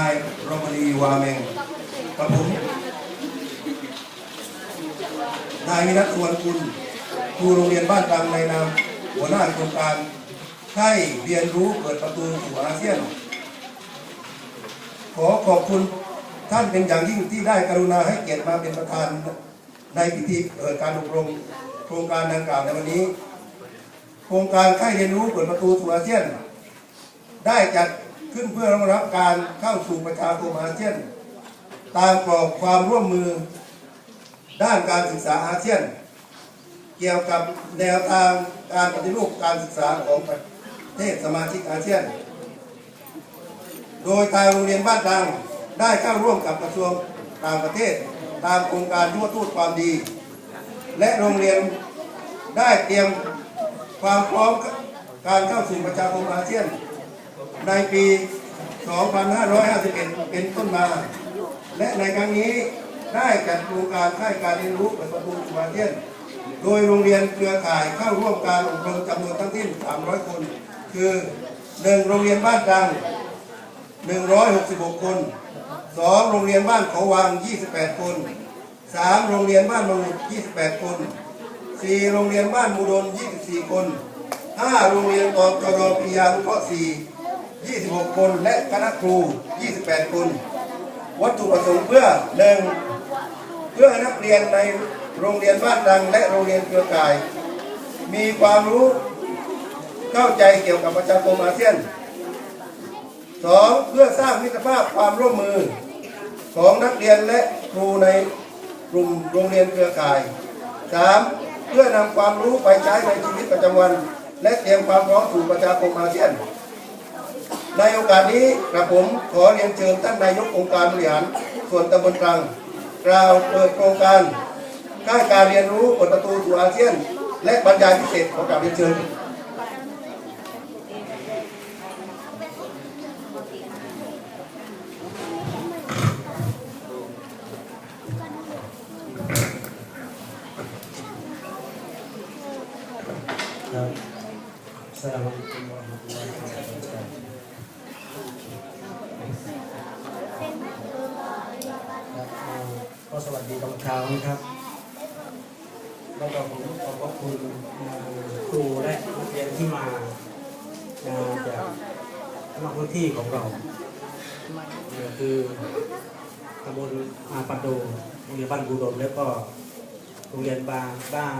นายรมณีวาเมงกับผม นายวินัทสวนคุณครูโรงเรียนบ้านตังในนามหัวหน้าโครงการให้เรียนรู้เปิดประตูสู่อาเซียน ขอขอบคุณท่านเป็นอย่างยิ่งที่ได้กรุณาให้เกียรติมาเป็นประธานในพิธีเปิดการอบรมโครงการดังกล่าวในวันนี้ โครงการค่ายเรียนรู้เปิดประตูสู่อาเซียน ได้จัด ขึ้นเพื่อรองรับการเข้าสู่ประชาคมอาเซียน ตามกรอบความร่วมมือด้านการศึกษาอาเซียน เกี่ยวกับแนวทางการปฏิรูปการศึกษาของประเทศสมาชิกอาเซียน โดยทางโรงเรียนบ้านดังได้เข้าร่วมกับกระทรวงต่างประเทศ ตามโครงการยั่วทูตความดี และโรงเรียนได้เตรียมความพร้อมการเข้าสู่ประชาคมอาเซียน ในปี 2551 เป็นต้นมา และในครั้งนี้ได้จัดโครงการค่ายการเรียนรู้เปิดประตูสู่อาเซียน โดยโรงเรียนเครือข่ายเข้าร่วมการอบรมจำนวนทั้งสิ้น 300 คน คือ 1. โรงเรียนบ้านดัง 166 คน 2. โรงเรียนบ้านเขาวาง28 คน 3. โรงเรียนบ้านมงุด28 คน 4. โรงเรียนบ้านมูดน 24 คน 5. โรงเรียนกอจรปิยานุเคราะห์4 26 คนและคณะครู 28 คน วัตถุประสงค์เพื่อ 1. เพื่อนักเรียนในโรงเรียนบ้านดัง และโรงเรียนเครือข่าย มีความรู้เข้าใจเกี่ยวกับประชาคมอาเซียนสองเพื่อสร้างมิตรภาพความร่วมมือ ของนักเรียนและครูในกลุ่มโรงเรียนเครือข่ายสามเพื่อนำความรู้ไปใช้ในชีวิตประจำวัน และเตรียมความพร้อมสู่ประชาคมอาเซียน ในโอกาสนี้กระผมขอเรียนเชิญท่านนายกองค์การบริหารส่วนตำบลตรังกล่าวเปิดโครงการค่ายการเรียนรู้เปิดประตูสู่อาเซียน และบรรยายพิเศษขอกราบเรียนเชิญครับ สลามอะลัยกุมวะเราะห์มะตุลลอฮิวะบะเราะกาตุฮ์ครับเอ่อก็สวัสดีตอนเช้านะครับแล้วก็ผมขอบพระคุณครูและนักเรียนที่มาจากนอกพื้นที่ของเราคือตำบลอาปันโดโรงเรียนบ้านบูดมแล้วก็โรงเรียนบางบ้าน